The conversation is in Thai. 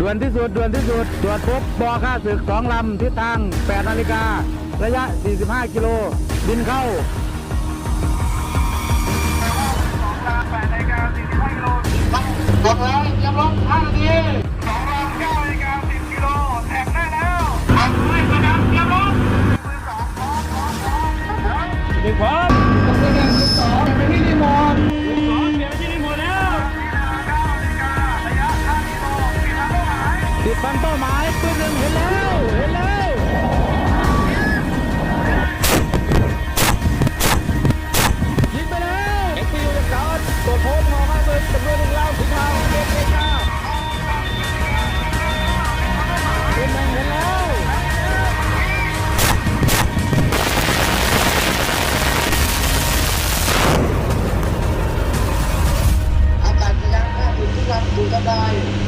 ด่วนที่สุดด่วนที่สุดตรวจพบบอค่าศึกสองลำทิศทาง 8 นาฬิกา ระยะ 45 กิโล บินเข้ากดแล้วเตรียมลงห้านาทีสองรอบเก้านาฬิกาสิบกิโลแท็กได้แล้วทำด้วยกระดับเตรียมลงมือสองพร้อมพร้อมพร้อมหนึ่งพร้อม ติดบันเป้าหมายปืนหนึ่งเห็นแล้วเห็นแล้วยิงไปแล้วเอ็กซ์พีอยู่กับรารตรวจพบมองมาเลยจำนวนหนึ่งลำสีขาวเด็กขางเห็วอากาศจะยังแค่อยู่ทุกวันอยู่กได้